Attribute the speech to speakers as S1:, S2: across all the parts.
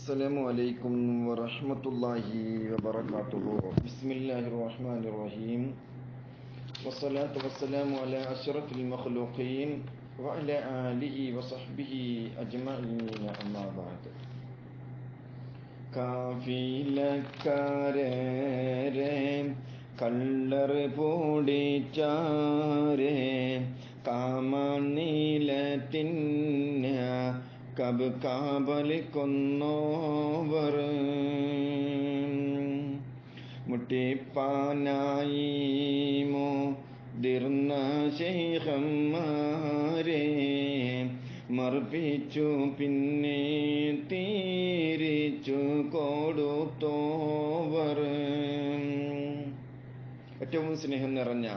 S1: السلام عليكم ورحمة الله وبركاته بسم الله الرحمن الرحيم والصلاة والسلام على أشرف المخلوقين وعلى آله وصحبه أجمعين أما بعد കാഫിലക്കാരേ കള്ളർ പൂടിച്ചാരേ കാമനീലത്തിന്ന കബ് കാബലി കൊന്നോവർ. മുട്ടിപ്പാനായി മുതിർന്ന ശേഖന്മാരെ മർപ്പിച്ചു പിന്നെ തീരിച്ചു കൊടുത്തോവർ. ഏറ്റവും സ്നേഹം നിറഞ്ഞ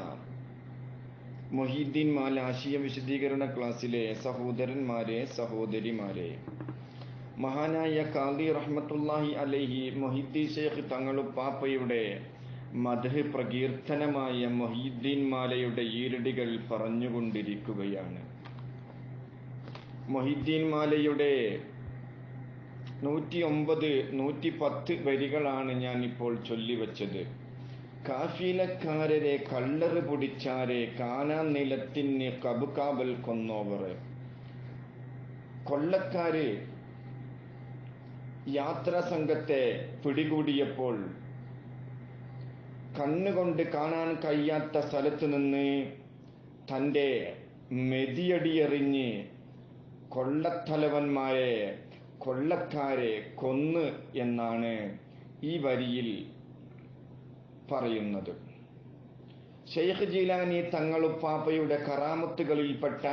S1: മൊഹീദ്ദീൻ മാൽ ആശയ വിശദീകരണ ക്ലാസ്സിലെ സഹോദരന്മാരെ സഹോദരിമാരെ. മഹാനായ കാദി റഹ്മത്തുല്ലാഹി അലൈഹി മൊഹീദ്ദീൻ ഷേഖ് തങ്ങളുപ്പാപ്പയുടെ മധു പ്രകീർത്തനമായ മൊഹീദ്ദീൻ മാലയുടെ ഈരടികൾ പറഞ്ഞുകൊണ്ടിരിക്കുകയാണ്. മൊഹീദ്ദീൻ മാലയുടെ നൂറ്റി ഒമ്പത് നൂറ്റി പത്ത് വരികളാണ് ഞാൻ ഇപ്പോൾ ചൊല്ലിവച്ചത്. കാഫിലക്കാരരെ കള്ളറ് പൊടിച്ചാരെ കാനാൻ നിലത്തിന് കബുകാബൽ കൊന്നോവർ കൊള്ളക്കാര് യാത്രാ സംഘത്തെ പിടികൂടിയപ്പോൾ കണ്ണുകൊണ്ട് കാണാൻ കഴിയാത്ത സ്ഥലത്ത് നിന്ന് തന്റെ മെതിയടിയെറിഞ്ഞ് കൊള്ളത്തലവന്മാരെ കൊള്ളക്കാരെ കൊന്ന് എന്നാണ് ഈ വരിയിൽ പറയുന്നത്. ഷെയ്ഖ് ജീലാനി തങ്ങളുപ്പാപ്പയുടെ കറാമത്തുകളിൽപ്പെട്ട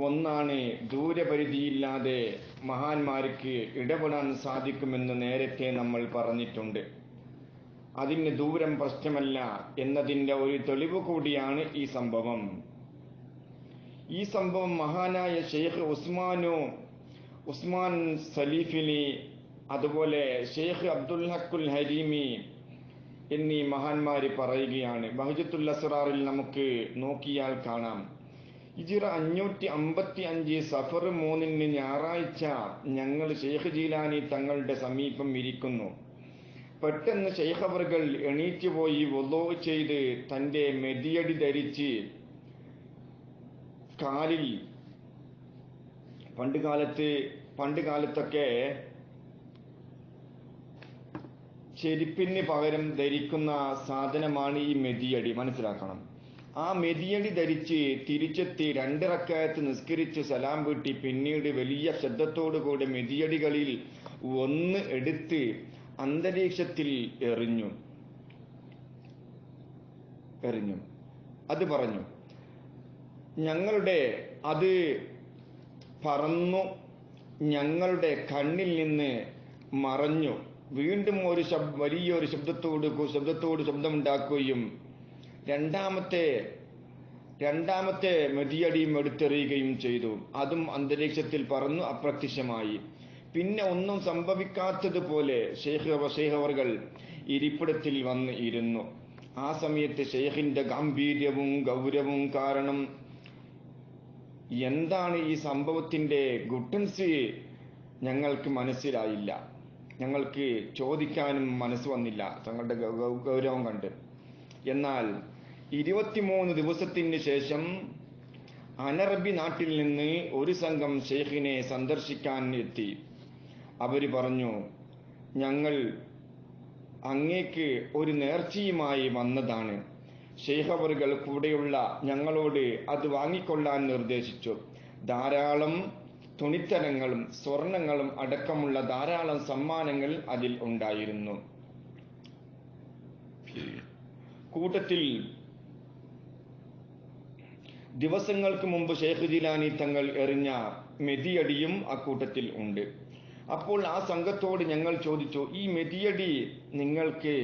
S1: ഒന്നാണ് ദൂരപരിധിയില്ലാതെ മഹാന്മാർക്ക് ഇടപെടാൻ സാധിക്കുമെന്ന് നേരത്തെ നമ്മൾ പറഞ്ഞിട്ടുണ്ട്. അതിന് ദൂരം പ്രശ്നമല്ല എന്നതിന്റെ ഒരു തെളിവ് കൂടിയാണ് ഈ സംഭവം. ഈ സംഭവം മഹാനായ ഷെയ്ഖ് ഉസ്മാനു ഉസ്മാൻ സലീഫിലി അതുപോലെ ഷെയ്ഖ് അബ്ദുൽ ഹക്കുൽ ഹരീമി എന്നീ മഹാന്മാര് പറയുകയാണ് ബഹജത്തുൽ അസ്റാറിൽ നമുക്ക് നോക്കിയാൽ കാണാം. ഇജിറ അഞ്ഞൂറ്റി അമ്പത്തി അഞ്ച് സഫർ മൂന്നിന് ഞായറാഴ്ച ഞങ്ങൾ ഷെയ്ഖ് ജീലാനി തങ്ങളുടെ സമീപം ഇരിക്കുന്നു. പെട്ടെന്ന് ഷെയ്ഖ് അവർകൾ എണീറ്റ് പോയി വൊലോ ചെയ്ത് തന്റെ മെതിയടി ധരിച്ച് കാലിൽ പണ്ട് കാലത്ത് പണ്ട് കാലത്തൊക്കെ ചെരുപ്പിന് പകരം ധരിക്കുന്ന സാധനമാണ് ഈ മെതിയടി. മനസ്സിലാക്കണം. ആ മെതിയടി ധരിച്ച് തിരിച്ചെത്തി രണ്ടിറക്കായത്ത് നിസ്കരിച്ച് സലാം വീട്ടി പിന്നീട് വലിയ ശബ്ദത്തോടുകൂടി മെതിയടികളിൽ ഒന്ന് എടുത്ത് അന്തരീക്ഷത്തിൽ എറിഞ്ഞു. എറിഞ്ഞു. അത് പറഞ്ഞു. ഞങ്ങളുടെ അത് പറന്നു. ഞങ്ങളുടെ കണ്ണിൽ നിന്ന് മറഞ്ഞു. വീണ്ടും ഒരു ശബ് വലിയൊരു ശബ്ദത്തോട് ശബ്ദത്തോട് ശബ്ദമുണ്ടാക്കുകയും രണ്ടാമത്തെ രണ്ടാമത്തെ മെതിയടിയും എടുത്തെറിയുകയും ചെയ്തു. അതും അന്തരീക്ഷത്തിൽ പറന്നു അപ്രത്യക്ഷമായി. പിന്നെ ഒന്നും സംഭവിക്കാത്തതുപോലെ ഷെയ്ഖ് ഷെയ്ഖ് അവർകൾ ഇരിപ്പിടത്തിൽ വന്ന് ഇരുന്നു. ആ സമയത്ത് ഷെയ്ഖിന്റെ ഗാംഭീര്യവും ഗൗരവവും കാരണം എന്താണ് ഈ സംഭവത്തിന്റെ ഗുട്ടൻസി ഞങ്ങൾക്ക് മനസ്സിലായില്ല. ഞങ്ങൾക്ക് ചോദിക്കാനും മനസ്സ് വന്നില്ല. തങ്ങളുടെ ഗൗരവം കണ്ട്. എന്നാൽ ഇരുപത്തിമൂന്ന് ദിവസത്തിന് ശേഷം അനറബി നാട്ടിൽ നിന്ന് ഒരു സംഘം ഷെയ്ഖിനെ സന്ദർശിക്കാൻ എത്തി. അവർ പറഞ്ഞു ഞങ്ങൾ അങ്ങേക്ക് ഒരു നേർച്ചയുമായി വന്നതാണ്. ഷെയ്ഖവറുകൾ കൂടെയുള്ള ഞങ്ങളോട് അത് വാങ്ങിക്കൊള്ളാൻ നിർദ്ദേശിച്ചു. ധാരാളം തുണിത്തരങ്ങളും സ്വർണങ്ങളും അടക്കമുള്ള ധാരാളം സമ്മാനങ്ങൾ അതിൽ ഉണ്ടായിരുന്നു. കൂട്ടത്തിൽ ദിവസങ്ങൾക്ക് മുമ്പ് ഷെയ്ഖ് ജിലാനി തങ്ങൾ എറിഞ്ഞ മെതിയടിയും അക്കൂട്ടത്തിൽ ഉണ്ട്. അപ്പോൾ ആ സംഘത്തോട് ഞങ്ങൾ ചോദിച്ചു ഈ മെതിയടി നിങ്ങൾക്ക്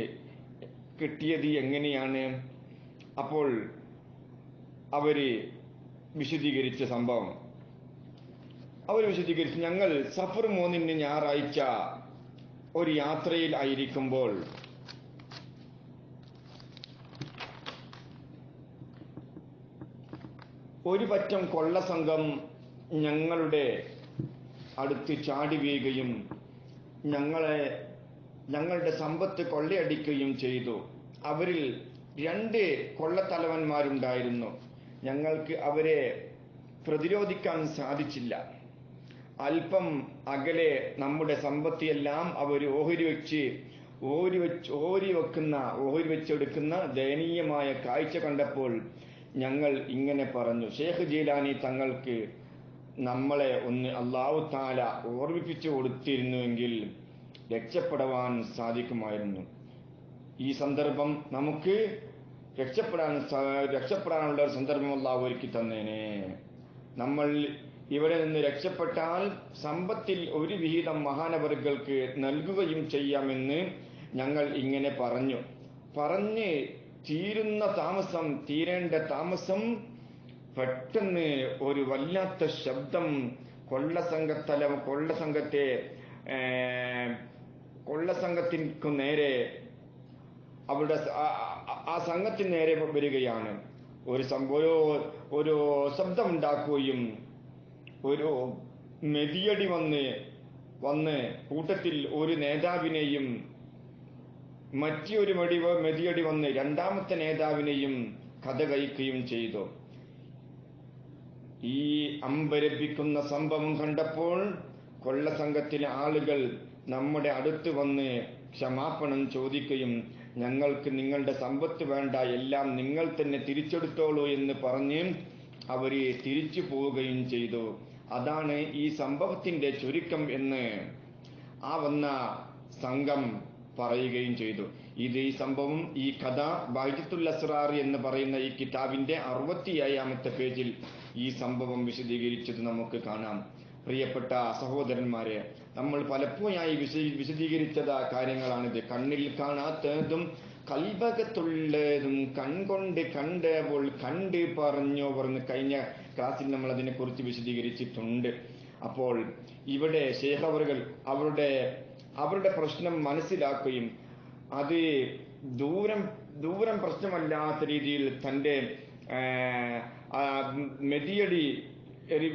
S1: കിട്ടിയത് എങ്ങനെയാണ്? അപ്പോൾ അവർ വിശദീകരിച്ച സംഭവം അവർ വിശദീകരിച്ചു. ഞങ്ങൾ സഫർ മൂന്നിന് ഞായറാഴ്ച ഒരു യാത്രയിൽ ആയിരിക്കുമ്പോൾ ഒരു പറ്റം കൊള്ള സംഘം ഞങ്ങളുടെ അടുത്ത് ചാടി വീഴുകയും ഞങ്ങളെ ഞങ്ങളുടെ സമ്പത്ത് കൊള്ളയടിക്കുകയും ചെയ്തു. അവരിൽ രണ്ട് കൊള്ളത്തലവന്മാരുണ്ടായിരുന്നു. ഞങ്ങൾക്ക് അവരെ പ്രതിരോധിക്കാൻ സാധിച്ചില്ല. അല്പം അകലെ നമ്മുടെ സമ്പത്തിയെല്ലാം അവർ ഓഹരി വെച്ച് ഓരി വെച്ച് ഓരി വെക്കുന്ന ഓഹരി വെച്ചെടുക്കുന്ന ദയനീയമായ കാഴ്ച കണ്ടപ്പോൾ ഞങ്ങൾ ഇങ്ങനെ പറഞ്ഞു ഷേഖ് ജീലാനി തങ്ങൾക്ക് നമ്മളെ ഒന്ന് അള്ളാഹു താല ഓർമ്മിപ്പിച്ചു കൊടുത്തിരുന്നുവെങ്കിൽ രക്ഷപ്പെടുവാൻ സാധിക്കുമായിരുന്നു. ഈ സന്ദർഭം നമുക്ക് രക്ഷപ്പെടാൻ രക്ഷപ്പെടാനുള്ള സന്ദർഭം അള്ളാഹു ഒരുക്കി തന്നേനെ. നമ്മൾ ഇവിടെ നിന്ന് രക്ഷപ്പെട്ടാൽ സമ്പത്തിൽ ഒരു വിഹിതം മഹാനവറുകൾക്ക് നൽകുകയും ചെയ്യാമെന്ന് ഞങ്ങൾ ഇങ്ങനെ പറഞ്ഞു. പറഞ്ഞ് തീരുന്ന താമസം തീരേണ്ട താമസം പെട്ടെന്ന് ഒരു വല്ലാത്ത ശബ്ദം കൊള്ളസംഘത്തല കൊള്ളസംഘത്തെ കൊള്ള കൊള്ളസംഘത്തിനു നേരെ അവരുടെ ആ- സംഘത്തിന് നേരെ വരികയാണ്. ഒരു സംഭവ ഒരു ശബ്ദമുണ്ടാക്കുകയും ഒരു മെതിയടി വന്ന് വന്ന് കൂട്ടത്തിൽ ഒരു നേതാവിനെയും മറ്റൊരു മടി മെതിയടി വന്ന് രണ്ടാമത്തെ നേതാവിനെയും കഥ കഴിക്കുകയും ചെയ്തു. ഈ അമ്പരപ്പിക്കുന്ന സംഭവം കണ്ടപ്പോൾ കൊള്ളസംഘത്തിലെ ആളുകൾ നമ്മുടെ അടുത്ത് വന്ന് ക്ഷമാപണം ചോദിക്കുകയും ഞങ്ങൾക്ക് നിങ്ങളുടെ സമ്പത്ത് വേണ്ട എല്ലാം നിങ്ങൾ തന്നെ തിരിച്ചെടുത്തോളൂ എന്ന് പറഞ്ഞ് അവർ തിരിച്ചു പോവുകയും ചെയ്തു. അതാണ് ഈ സംഭവത്തിന്റെ ചുരുക്കം എന്ന് ആ വന്ന സംഘം പറയുകയും ചെയ്തു. ഇത് ഈ സംഭവം ഈ കഥ ബൈജത്തുൽ അസ്റാർ എന്ന് പറയുന്ന ഈ കിതാബിന്റെ അറുപത്തി ഏഴാമത്തെ പേജിൽ ഈ സംഭവം വിശദീകരിച്ചത് നമുക്ക് കാണാം. പ്രിയപ്പെട്ട സഹോദരന്മാരെ നമ്മൾ പലപ്പോഴായി വിശ- വിശദീകരിച്ചത് കാര്യങ്ങളാണിത്. കണ്ണിൽ കാണാത്തതും കൽഭകത്തുള്ളതും കൺകൊണ്ട് കണ്ടപ്പോൾ കണ്ട് പറഞ്ഞു പറഞ്ഞ് കഴിഞ്ഞ ക്ലാസ്സിൽ നമ്മൾ അതിനെക്കുറിച്ച് വിശദീകരിച്ചിട്ടുണ്ട്. അപ്പോൾ ഇവിടെ ശേഖവറുകൾ അവരുടെ അവരുടെ പ്രശ്നം മനസ്സിലാക്കുകയും അത് ദൂരം ദൂരം പ്രശ്നമല്ലാത്ത രീതിയിൽ തന്റെ മെതിയടി എറി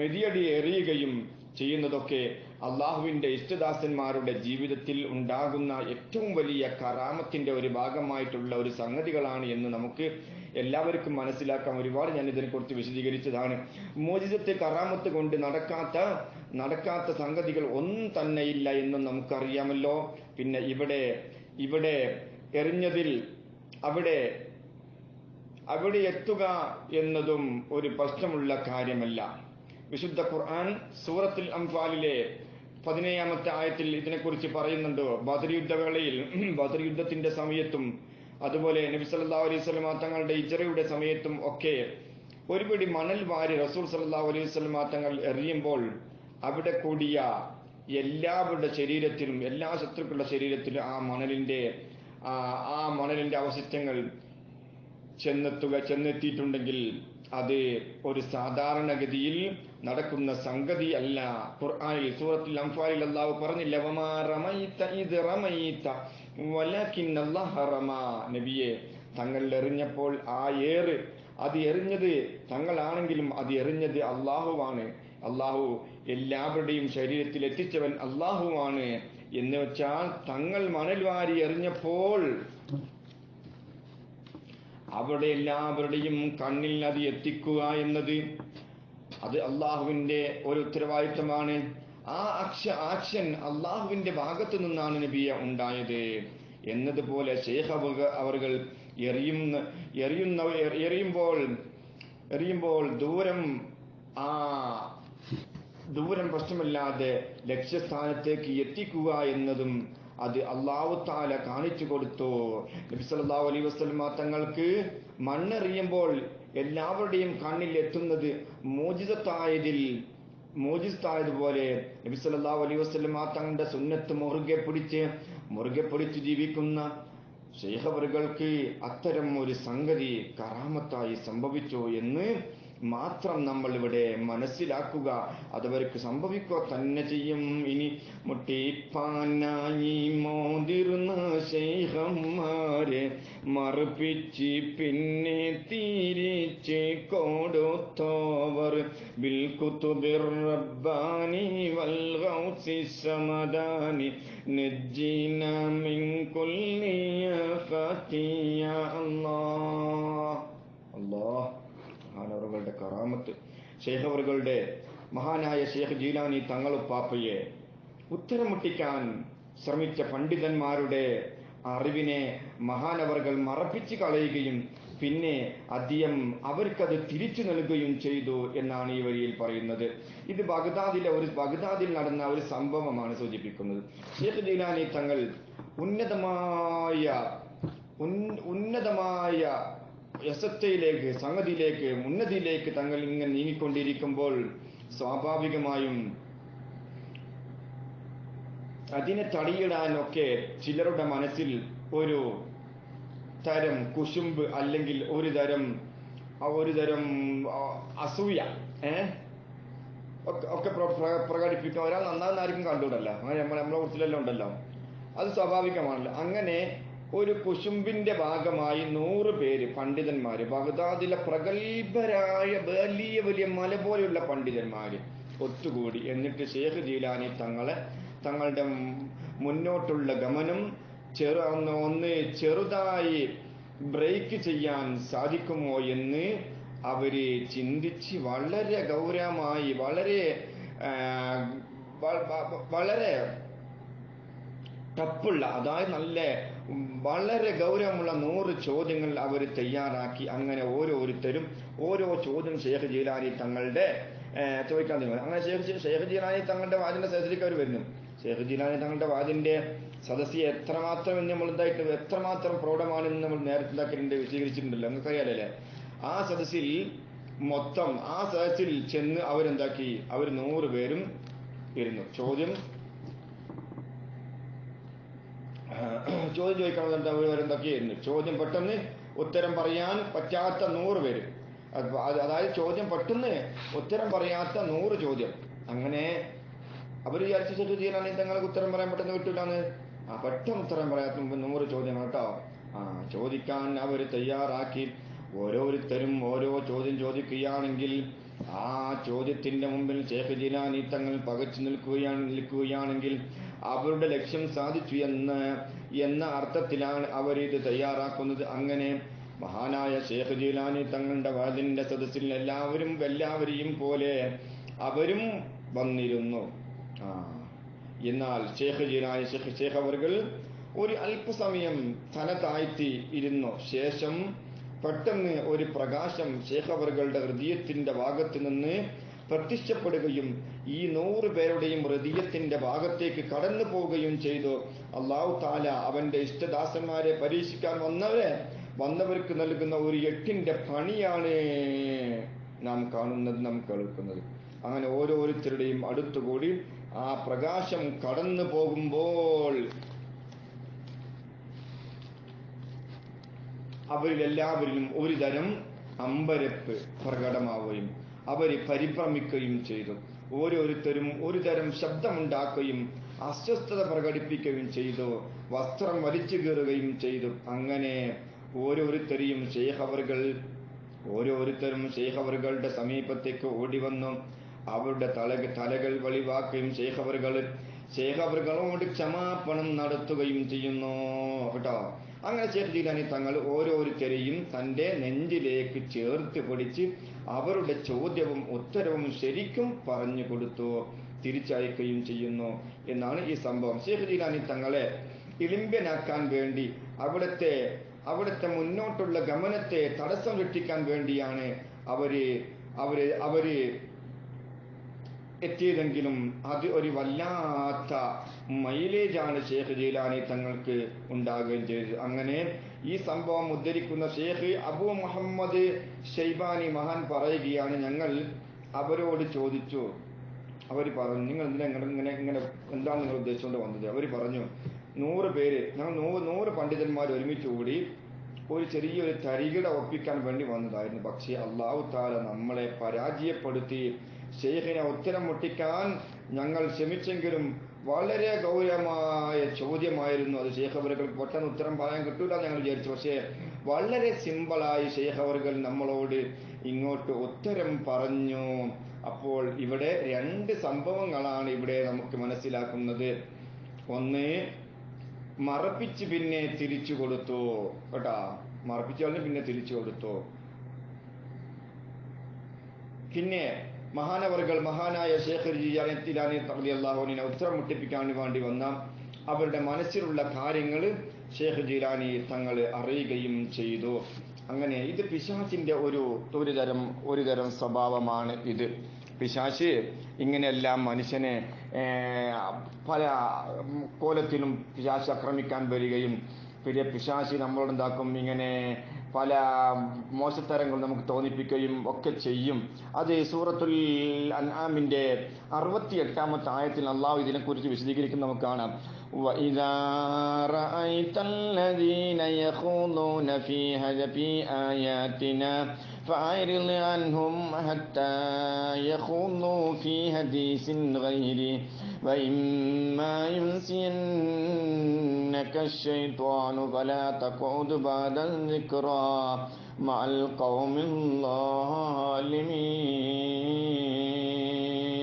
S1: മെതിയടി എറിയുകയും ചെയ്യുന്നതൊക്കെ അള്ളാഹുവിന്റെ ഇഷ്ടദാസന്മാരുടെ ജീവിതത്തിൽ ഉണ്ടാകുന്ന ഏറ്റവും വലിയ കറാമത്തിന്റെ ഒരു ഭാഗമായിട്ടുള്ള ഒരു സംഗതികളാണ് എന്ന് നമുക്ക് എല്ലാവർക്കും മനസ്സിലാക്കാം. ഒരുപാട് ഞാൻ ഇതിനെക്കുറിച്ച് വിശദീകരിച്ചതാണ്. മോചിതത്തെ കറാമത്ത് കൊണ്ട് നടക്കാത്ത നടക്കാത്ത സംഗതികൾ ഒന്നും തന്നെ ഇല്ല എന്നും നമുക്കറിയാമല്ലോ. പിന്നെ ഇവിടെ ഇവിടെ എറിഞ്ഞതിൽ അവിടെ അവിടെ എത്തുക എന്നതും ഒരു പ്രശ്നമുള്ള കാര്യമല്ല. വിശുദ്ധ ഖുർആൻ സൂറത്തിൽ അംഫാലിലെ പതിനേഴാമത്തെ ആയത്തിൽ ഇതിനെക്കുറിച്ച് പറയുന്നുണ്ട്. ബദർ യുദ്ധവേളയിൽ ബദർ യുദ്ധത്തിന്റെ സമയത്തും അതുപോലെ നബി സല്ലല്ലാഹു അലൈഹി വസല്ലമ തങ്ങളുടെ ഇജറയുടെ സമയത്തും ഒക്കെ ഒരുപിടി മണൽ വാരി റസൂൽ സല്ലല്ലാഹു അലൈഹി വസല്ലമ തങ്ങൾ എറിയുമ്പോൾ അവിടെ കൂടിയ എല്ലാവരുടെ ശരീരത്തിലും എല്ലാ ശത്രുക്കളുടെ ശരീരത്തിലും ആ മണലിന്റെ ആ മണലിന്റെ അവശിഷ്ടങ്ങൾ ചെന്നെത്തുക ചെന്നെത്തിയിട്ടുണ്ടെങ്കിൽ അത് ഒരു സാധാരണഗതിയിൽ നടക്കുന്ന സംഗതി അല്ല. ഖുർആനിൽ സൂറത്തുൽ അംഫാലിൽ അല്ലാഹു പറഞ്ഞില്ല നബിയെ തങ്ങൾ എറിഞ്ഞപ്പോൾ ആ ഏറ് അത് എറിഞ്ഞത് തങ്ങളാണെങ്കിലും അത് എറിഞ്ഞത് അള്ളാഹുവാണ് അള്ളാഹു എല്ലാവരുടെയും ശരീരത്തിൽ എത്തിച്ചവൻ അള്ളാഹുവാണ് എന്ന് വെച്ചാൽ തങ്ങൾ മണൽ വാരി എറിഞ്ഞപ്പോൾ അവിടെ എല്ലാവരുടെയും കണ്ണിൽ അത് എത്തിക്കുക എന്നത് അത് അള്ളാഹുവിന്റെ ഒരു ഉത്തരവാദിത്തമാണ്. ആ അക്ഷ ആക്ഷൻ അള്ളാഹുവിന്റെ ഭാഗത്തു നിന്നാണ് നബിയ ഉണ്ടായത്. എന്നതുപോലെ ശേഖ അവർ എറിയുന്ന എറിയുന്ന എറിയുമ്പോൾ എറിയുമ്പോൾ ദൂരം ആ ദൂരം പ്രശ്നമില്ലാതെ ലക്ഷ്യസ്ഥാനത്തേക്ക് എത്തിക്കുക എന്നതും അത് അള്ളാഹു താല കാണിച്ചു കൊടുത്തു. നബി സല്ലല്ലാഹു അലൈഹി വസല്ലമ തങ്ങൾക്ക് മണ്ണെറിയുമ്പോൾ എല്ലാവരുടെയും കണ്ണിൽ എത്തുന്നത് മോചിതത്തായതിൽ നബി സല്ലല്ലാഹു അലൈഹി വസല്ലമ തങ്ങളുടെ സുന്നത്ത് മുറുകെ പിടിച്ച് മുറുകെ പിടിച്ച് ജീവിക്കുന്ന ശേഖവറുകൾക്ക് അത്തരം ഒരു സംഗതി കറാമത്തായി സംഭവിച്ചു എന്ന് മാത്രം നമ്മൾ ഇവിടെ മനസ്സിലാക്കുക. അതവർക്ക് സംഭവിക്കുക തന്നെ ചെയ്യും. ഇനി മുട്ടിപ്പാനായി മോതിർന്ന ശൈഹന്മാരെ മറുപ്പിച്ച് പിന്നെ തിരിച്ച് കൊടുത്തോവർ ബിൽകുത്തുബിർബാനി വൽഹൗസി സമദാനി നജ്ജിന മിൻ കുല്ലിയ അല്ലാഹ്. കറാമത്ത്. ഷേഖ് മഹാനായ ഷേഖ് ജീലാനി തങ്ങളുപ്പാപ്പയെ ഉത്തരം മുട്ടിക്കാൻ ശ്രമിച്ച പണ്ഡിതന്മാരുടെ അറിവിനെ മഹാനവറുകൾ മറപ്പിച്ചു കളയുകയും പിന്നെ അദ്ദേഹം അവർക്കത് തിരിച്ചു നൽകുകയും ചെയ്തു എന്നാണ് ഈ വരിയിൽ പറയുന്നത്. ഇത് ബഗ്ദാദിലെ ഒരു ബഗ്ദാദിൽ നടന്ന ഒരു സംഭവമാണ് സൂചിപ്പിക്കുന്നത്. ഷേഖ് ജീലാനി തങ്ങൾ ഉന്നതമായ ഉന്നതമായ യസത്തയിലേക്ക് സംഗതിയിലേക്ക് ഉന്നതിയിലേക്ക് തങ്ങൾ ഇങ്ങനെ നീങ്ങിക്കൊണ്ടിരിക്കുമ്പോൾ സ്വാഭാവികമായും അതിനെ തടിയിടാനൊക്കെ ചിലരുടെ മനസ്സിൽ ഒരു തരം കുശുമ്പ് അല്ലെങ്കിൽ ഒരു തരം ഒരു തരം അസൂയ ഏ? ഒക്കെ- ഒക്കെ പ്ര- പ്ര- പ്രകടിപ്പിക്കാൻ ഒരാൾ നന്നാവുന്ന ആർക്കും അങ്ങനെ നമ്മൾ നമ്മളെ കുറിച്ചിലെല്ലാം ഉണ്ടല്ലോ. അത് സ്വാഭാവികമാണല്ലോ. അങ്ങനെ ഒരു കുശുമ്പിന്റെ ഭാഗമായി നൂറ് പേര് പണ്ഡിതന്മാര് ബഗ്ദാദിലെ പ്രഗത്ഭരായ വലിയ വലിയ മല പോലെയുള്ള പണ്ഡിതന്മാര് ഒത്തുകൂടി. എന്നിട്ട് ഷേഖ് ജീലാനി തങ്ങളെ തങ്ങളുടെ മുന്നോട്ടുള്ള ഗമനം ചെറു ഒന്ന് ചെറുതായി ബ്രേക്ക് ചെയ്യാൻ സാധിക്കുമോ എന്ന് അവർ ചിന്തിച്ച് വളരെ ഗൗരവമായി വളരെ വളരെ ടപ്പുള്ള അതായത് നല്ല വളരെ ഗൗരവമുള്ള നൂറ് ചോദ്യങ്ങൾ അവർ തയ്യാറാക്കി അങ്ങനെ ഓരോരുത്തരും ഓരോ ചോദ്യം ഷേഖ് ജീലാനി തങ്ങളുടെ ചോദിക്കാൻ തുടങ്ങി അങ്ങനെ ഷേഖ് ഷേഖ് ജീലാനി തങ്ങളുടെ വാദിന്റെ സദസ്സിലേക്ക് അവർ വരുന്നു. ഷേഖ് ജീലാനി തങ്ങളുടെ വാദിന്റെ സദസ്സിയെ എത്രമാത്രം എന്ന് നമ്മൾ എന്തായിട്ട് എത്രമാത്രം പ്രൗഢമാണെന്ന് നമ്മൾ നേരത്തെ എന്താക്കിയിട്ടുണ്ട് വിശദീകരിച്ചിട്ടുണ്ടല്ലോ. നിങ്ങൾക്കറിയാലല്ലേ ആ സദസ്സിൽ മൊത്തം ആ സദസ്സിൽ ചെന്ന് അവരെന്താക്കി? അവർ നൂറ് പേരും ഇരുന്നു. ചോദ്യം ചോദ്യം ചോദിക്കണം എന്താ? അവരെന്തൊക്കെയായിരുന്നു ചോദ്യം പെട്ടെന്ന് ഉത്തരം പറയാൻ പറ്റാത്ത നൂറ് പേര്. അത് അത് അതായത് ചോദ്യം പെട്ടെന്ന് ഉത്തരം പറയാത്ത നൂറ് ചോദ്യം. അങ്ങനെ അവർ വിചാരിച്ച ചോദ്യം ചെയ്യാനാണ് തങ്ങൾക്ക് ഉത്തരം പറയാൻ പെട്ടെന്ന് കിട്ടില്ലാന്ന് ആ പെട്ടെന്ന് ഉത്തരം പറയാത്ത മുമ്പ് നൂറ് ചോദ്യം കേട്ടോ. ആ ചോദിക്കാൻ അവർ തയ്യാറാക്കി. ഓരോരുത്തരും ഓരോ ചോദ്യം ചോദിക്കുകയാണെങ്കിൽ ആ ചോദ്യത്തിന്റെ മുമ്പിൽ ഷേഖ് ജിലാനി തങ്ങൾ പകച്ചു നിൽക്കുകയാണ് നിൽക്കുകയാണെങ്കിൽ അവരുടെ ലക്ഷ്യം സാധിച്ചു എന്ന് എന്ന അർത്ഥത്തിലാണ് അവർ ഇത് തയ്യാറാക്കുന്നത്. അങ്ങനെ മഹാനായ ഷേഖ് ജീലാനി തങ്ങളുടെ വാദിന്റെ സദസ്സിൽ എല്ലാവരും എല്ലാവരെയും പോലെ അവരും വന്നിരുന്നു. ആ എന്നാൽ ഷേഖ് ജീലാനി ഷേഖ് ഷേഖ് അവർ ഒരു അല്പസമയം താഴ്ത്തി ഇരുന്നു. ശേഷം പെട്ടെന്ന് ഒരു പ്രകാശം ഷേഖ് ഹൃദയത്തിന്റെ ഭാഗത്ത് നിന്ന് പ്രത്യക്ഷപ്പെടുകയും ഈ നൂറ് പേരുടെയും ഹൃദയത്തിന്റെ ഭാഗത്തേക്ക് കടന്നു പോവുകയും ചെയ്തു. അള്ളാഹു താല അവന്റെ ഇഷ്ടദാസന്മാരെ പരീക്ഷിക്കാൻ വന്നവരെ വന്നവർക്ക് നൽകുന്ന ഒരു എട്ടിന്റെ പണിയാണ് നാം കാണുന്നത് നാം കേൾക്കുന്നത്. അങ്ങനെ ഓരോരുത്തരുടെയും അടുത്തുകൂടി ആ പ്രകാശം കടന്നു പോകുമ്പോൾ അവരിലെല്ലാവരിലും ഒരു തരം അമ്പരപ്പ് പ്രകടമാവുകയും അവർ പരിഭ്രമിക്കുകയും ചെയ്തു. ഓരോരുത്തരും ഒരു തരം ശബ്ദമുണ്ടാക്കുകയും അസ്വസ്ഥത പ്രകടിപ്പിക്കുകയും ചെയ്തു. വസ്ത്രം വലിച്ചു കീറുകയും ചെയ്തു. അങ്ങനെ ഓരോരുത്തരെയും ഷെയ്ഖവറുകൾ ഓരോരുത്തരും ഷെയ്ഖവറുകളുടെ സമീപത്തേക്ക് ഓടി വന്നു അവരുടെ തല തലകൾ വെളിവാക്കുകയും ഷെയ്ഖവറുകൾ ഷെയ്ഖവറുകളോട് ക്ഷമാപണം നടത്തുകയും ചെയ്യുന്നു. കേട്ടോ. അങ്ങനെ ഷേഖ് ജീലാനി തങ്ങൾ ഓരോരുത്തരെയും തന്റെ നെഞ്ചിലേക്ക് ചേർത്ത് പിടിച്ച് അവരുടെ ചോദ്യവും ഉത്തരവും ശരിക്കും പറഞ്ഞു കൊടുത്തു. തിരിച്ചയക്കുകയും ചെയ്യുന്നു. എന്നാണ് ഈ സംഭവം. ഷേഖ് ജീലാനി തങ്ങളെ ഇളിമ്പ്യനാക്കാൻ വേണ്ടി അവിടുത്തെ അവിടുത്തെ മുന്നോട്ടുള്ള ഗമനത്തെ തടസ്സം സൃഷ്ടിക്കാൻ വേണ്ടിയാണ് അവർ അവർ അവർ എത്തിയതെങ്കിലും അത് ഒരു വല്ലാത്ത മൈലേജാണ് ഷേഖ് ജീലാനി തങ്ങൾക്ക് ഉണ്ടാകുകയും ചെയ്തത്. അങ്ങനെ ഈ സംഭവം ഉദ്ധരിക്കുന്ന ഷേഖ് അബു മുഹമ്മദ് ഷെയ്ബാനി മഹാൻ പറയുകയാണ് ഞങ്ങൾ അവരോട് ചോദിച്ചു. അവർ പറഞ്ഞു നിങ്ങൾ എന്തിനാ ഇങ്ങനെ ഇങ്ങനെ എന്താണ് നിങ്ങൾ ഉദ്ദേശിച്ചുകൊണ്ട് വന്നത്? അവർ പറഞ്ഞു നൂറ് പേര് ഞങ്ങൾ നൂറ് നൂറ് പണ്ഡിതന്മാർ ഒരുമിച്ച് കൂടി ഒരു ചെറിയൊരു തരികിട ഒപ്പിക്കാൻ വേണ്ടി വന്നതായിരുന്നു. പക്ഷേ അള്ളാഹു താല നമ്മളെ പരാജയപ്പെടുത്തി ഷെയ്ഖിനെ ഉത്തരം മുട്ടിക്കാൻ ഞങ്ങൾ ശ്രമിച്ചെങ്കിലും വളരെ ഗൗരവമായ ചോദ്യമായിരുന്നു അത്. ഷെയ്ഖ് അവർക്ക് പെട്ടെന്ന് ഉത്തരം പറയാൻ കിട്ടൂല ഞങ്ങൾ വിചാരിച്ചു. പക്ഷേ വളരെ സിമ്പിളായി ഷെയ്ഖ് അവർകൾ നമ്മളോട് ഇങ്ങോട്ട് ഉത്തരം പറഞ്ഞു. അപ്പോൾ ഇവിടെ രണ്ട് സംഭവങ്ങളാണ് ഇവിടെ നമുക്ക് മനസ്സിലാക്കുന്നത്. ഒന്ന് മറപ്പിച്ച് പിന്നെ തിരിച്ചു കൊടുത്തു. കേട്ടാ? മറപ്പിച്ചു പിന്നെ തിരിച്ചു കൊടുത്തു. പിന്നെ മഹാനവറുകൾ മഹാനായ ഷേഖ് ജിയാനി അള്ളാഹുവിനെ ഉത്തരം മുട്ടിപ്പിക്കാൻ വേണ്ടി വന്ന അവരുടെ മനസ്സിലുള്ള കാര്യങ്ങൾ ഷേഖ് ജീലാനി തങ്ങൾ അറിയുകയും ചെയ്തു. അങ്ങനെ ഇത് പിശാചിന്റെ ഒരു ഒരു തരം ഒരു തരം സ്വഭാവമാണ് ഇത്. പിശാശ് ഇങ്ങനെയെല്ലാം മനുഷ്യനെ പല കോലത്തിലും പിശാശ് ആക്രമിക്കാൻ വരികയും പിന്നെ പിശാശി നമ്മളോട് എന്താക്കും ഇങ്ങനെ പല മോശത്തരങ്ങൾ നമുക്ക് തോന്നിപ്പിക്കുകയും ഒക്കെ ചെയ്യും. അത് സൂറത്തുൽ അൻആമിന്റെ അറുപത്തി എട്ടാമത്തെ ആയത്തിൽ അള്ളാഹു ഇതിനെക്കുറിച്ച് വിശദീകരിക്കുന്ന നമുക്ക് കാണാം. وإذا رأيت الذين يخوضون في في آياتنا فأعرض عنهم حتى يخوضوا في حديث غيره وإما ينسينك الشيطان فلا تقعد بعد الذكرى مع القوم الظالمين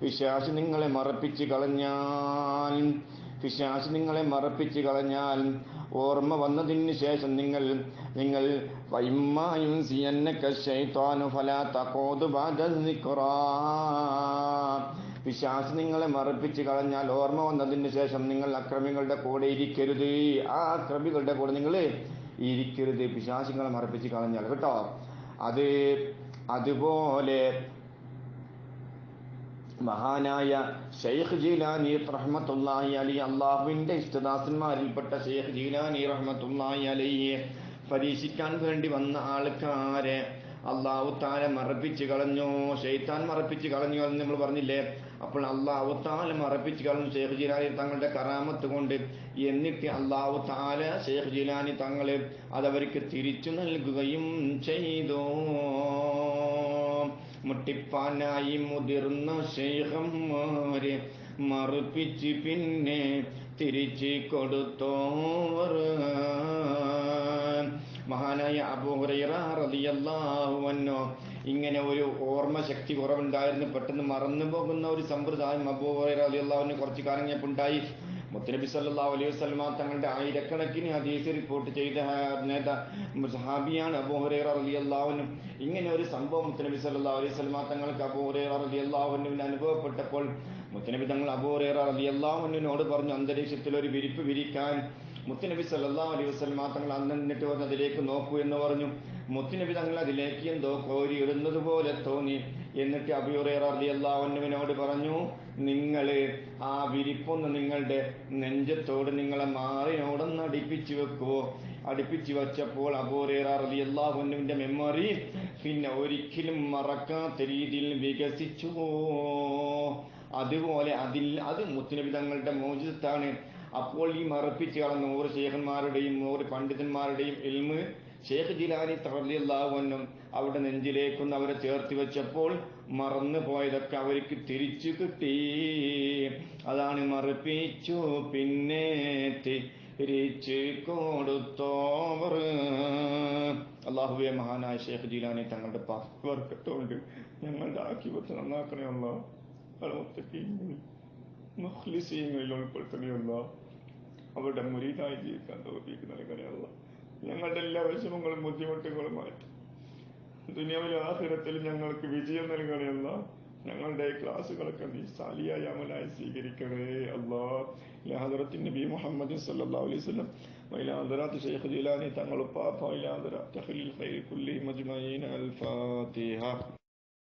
S1: പിശാശ് നിങ്ങളെ മറപ്പിച്ച് കളഞ്ഞാൽ പിശാശ് നിങ്ങളെ മറപ്പിച്ച് കളഞ്ഞാൽ ഓർമ്മ വന്നതിന് ശേഷം നിങ്ങൾ നിങ്ങൾ പിശാസ് നിങ്ങളെ മറപ്പിച്ച് കളഞ്ഞാൽ ഓർമ്മ വന്നതിന് ശേഷം നിങ്ങൾ അക്രമികളുടെ കൂടെ ഇരിക്കരുത്. ആ അക്രമികളുടെ കൂടെ നിങ്ങൾ ഇരിക്കരുത്. പിശാസിങ്ങളെ മറപ്പിച്ച് കളഞ്ഞാൽ കേട്ടോ. അത് അതുപോലെ മഹാനായ ഷെയ്ഖ് ജീലാനി റഹ്മത്തുള്ളാഹി അലി അള്ളാഹുവിന്റെ ഇഷ്ടദാസന്മാരിൽപ്പെട്ട ഷെയ്ഖ് ജീലാനി റഹ്മത്തുള്ളാഹി അലിയെ പരീക്ഷിക്കാൻ വേണ്ടി വന്ന ആൾക്കാരെ അള്ളാഹു താല മറപ്പിച്ച് കളഞ്ഞു. ഷെയ്ത്താൻ മറപ്പിച്ച് കളഞ്ഞു എന്ന് നമ്മൾ പറഞ്ഞില്ലേ? അപ്പോൾ അള്ളാഹു താല മറപ്പിച്ച് കളഞ്ഞു ഷെയ്ഖ് ജീലാനി തങ്ങളുടെ കറാമത്ത് കൊണ്ട്. എന്നിട്ട് അള്ളാഹു താല ഷെയ്ഖ് ജീലാനി തങ്ങൾ അതവർക്ക് തിരിച്ചു നൽകുകയും ചെയ്തു. മുട്ടിപ്പാനായി മുതിർന്ന ശേഖന്മാരെ മറുപ്പിച്ച് പിന്നെ തിരിച്ചു കൊടുത്തോർ. മഹാനായ അബൂഹുറൈറിയല്ലാഹുവന്നോ ഇങ്ങനെ ഒരു ഓർമ്മ ശക്തി കുറവുണ്ടായിരുന്നു. പെട്ടെന്ന് മറന്നു പോകുന്ന ഒരു സമ്പ്രദായം അബൂഹുറൈറ അലിയല്ലാഹുവിന് കുറച്ച് കാലം ഉണ്ടായി. മുത്തനബി സല്ലാ അലൈഹി വസ്ലമ തങ്ങളുടെ ആയിരക്കണക്കിന് ഹദീസ് റിപ്പോർട്ട് ചെയ്ത നേതാബിയാണ് സഹാബിയാണ് അബൂ ഹുറൈറ റളിയല്ലാഹു അൻഹു. ഇങ്ങനെ ഒരു സംഭവം മുത്തനബി സല്ലാ അലൈഹി വസല്ലമ തങ്ങൾക്ക് അബൂ ഹുറൈറ റളിയല്ലാഹു അൻഹുവിന് അനുഭവപ്പെട്ടപ്പോൾ മുത്തനബി തങ്ങൾ അബൂ ഹുറൈറ റളിയല്ലാഹു അൻഹുവിനോട് പറഞ്ഞു അന്തരീക്ഷത്തിൽ ഒരു വിരിപ്പ് വിരിക്കാൻ മുത്തുനബി സല്ലാ അലൈഹി വസല്ലമ തങ്ങൾ അന്ന് നിന്നിട്ട് അതിലേക്ക് നോക്കൂ എന്ന് പറഞ്ഞു. മുത്തുനബി തങ്ങൾ അതിലേക്ക് എന്തോ കോരി ഇടുന്നത് പോലെ തോന്നി. എന്നിട്ട് അബിയുറേറ അള്ളാഹുനുവിനോട് പറഞ്ഞു നിങ്ങൾ ആ വിരിപ്പൊന്ന് നിങ്ങളുടെ നെഞ്ചത്തോട് നിങ്ങളെ മാറിനോടൊന്ന് അടുപ്പിച്ചു വെക്കുവോ അടുപ്പിച്ചു വെച്ചപ്പോൾ അബൂറേറ റളിയല്ലാഹുവിന്റെ മെമ്മറി പിന്നെ ഒരിക്കലും മറക്കാത്ത രീതിയിൽ വികസിച്ചു അതുപോലെ അതിൽ അത് മുത്തുനബി തങ്ങളുടെ മോചിതത്താണ്. അപ്പോൾ ഈ മറപ്പിച്ച് കളഞ്ഞ നൂറ് ശേഖന്മാരുടെയും നൂറ് പണ്ഡിതന്മാരുടെയും എൽമ് ഷേഖ് ജിലാനി തറലിയല്ലാവുന്നും അവിടെ നെഞ്ചിലേക്കൊന്ന് അവരെ ചേർത്തി വെച്ചപ്പോൾ മറന്നു പോയതൊക്കെ അവർക്ക് തിരിച്ചു കിട്ടി. അതാണ് മറപ്പിച്ചു. പിന്നെ തിരിച്ചു കൊടുത്തോവർ. അള്ളാഹുബെ മഹാനായ ഷേഖ് ജീലാനി തങ്ങളുടെ വർക്കത്തോണ്ട് ഞങ്ങളുടെ ആക്കിപത്ത് നന്നാക്കണേ നന്നാക്കണേയുള്ള മുഖ്ലിസീങ്ങളിൽ ഉൾപ്പെടുത്തണയല്ല. അവരുടെ മുരീതായി ജീവിക്കാൻ തോന്നിയിരിക്കുന്ന ഞങ്ങളുടെ എല്ലാ വിഷമങ്ങളും ബുദ്ധിമുട്ടുകളും മാറ്റി ദുനിയാവിലും ആഹ്റത്തിൽ ഞങ്ങൾക്ക് വിജയം നൽകണമെന്ന ഞങ്ങളുടെ ക്ലാസ്സുകളൊക്കെ നീ സാലിയായ അമലായി സ്വീകരിക്കണേ അള്ളാ ലഹദറത്തിൻ നബി മുഹമ്മദ് സല്ലാ അലൈവല്ലം മൈലാദറാത്ത് ഷെയ്ഖ് ജിലാനി തങ്ങൾ ഉപ്പാപ്പ. മൈലാദറ തഹലിൽ ഖൈർ കുല്ലി മജ്മഈൻ അൽ ഫാത്തിഹ.